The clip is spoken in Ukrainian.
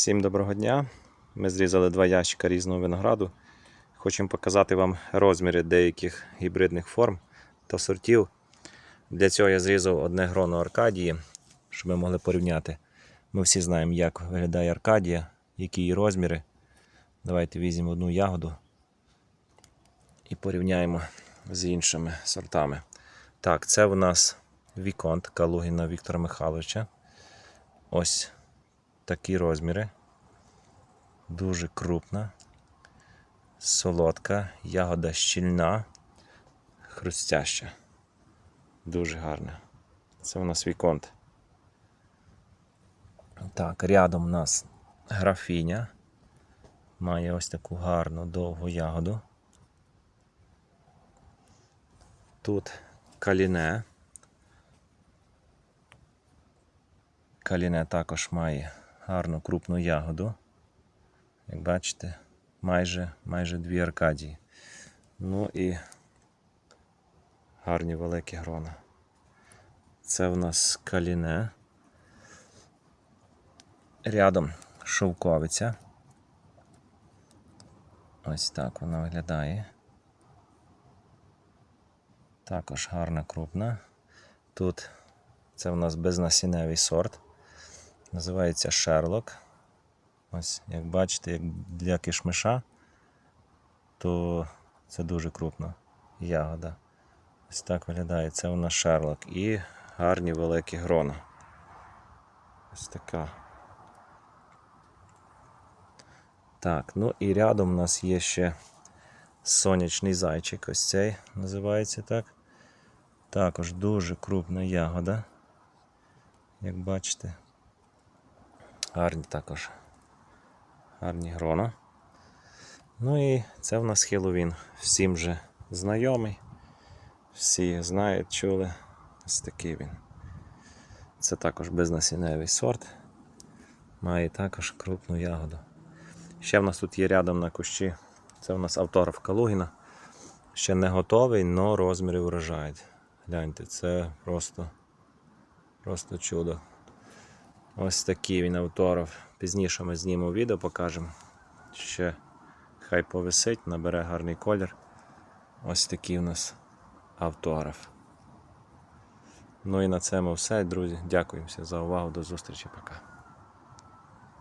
Всім доброго дня. Ми зрізали два ящика різного винограду. Хочемо показати вам розміри деяких гібридних форм та сортів. Для цього я зрізав одне гроно Аркадії, щоб ми могли порівняти. Ми всі знаємо, як виглядає Аркадія, які її розміри. Давайте візьмемо одну ягоду і порівняємо з іншими сортами. Так, це в нас Віконт Калугіна Віктора Михайловича. Ось такі розміри. Дуже крупна, солодка, ягода щільна, хрустяща. Дуже гарна. Це у нас віконт. Так, рядом у нас графіня. Має ось таку гарну довгу ягоду. Тут каліне. Каліне також має гарну крупну ягоду. Як бачите, майже, майже дві аркадії. Ну і гарні великі грона. Це в нас каліне. Рядом шовковиця. Ось так вона виглядає. Також гарна крупна. Тут це в нас безнасінневий сорт. Називається Шерлок. Ось, як бачите, як для кишмиша, то це дуже крупна ягода. Ось так виглядає. Це у нас Шерлок. І гарні великі грона. Ось така. Так, ну і рядом у нас є ще сонячний зайчик. Ось цей називається так. Також дуже крупна ягода. Як бачите. Гарні також. Гарні грона. Ну і це в нас Хеллоуін. Всім вже знайомий. Всі знають, чули. Ось такий він. Це також безнасінневий сорт. Має також крупну ягоду. Ще в нас тут є рядом на кущі. Це в нас автограф Калугіна. Ще не готовий, але розміри вражають. Гляньте, це просто, просто чудо. Ось такий він автограф. Пізніше ми знімемо відео, покажемо. Ще хай повисить, набере гарний колір. Ось такий у нас автограф. Ну і на цьому все, друзі. Дякуємося за увагу. До зустрічі. Пока.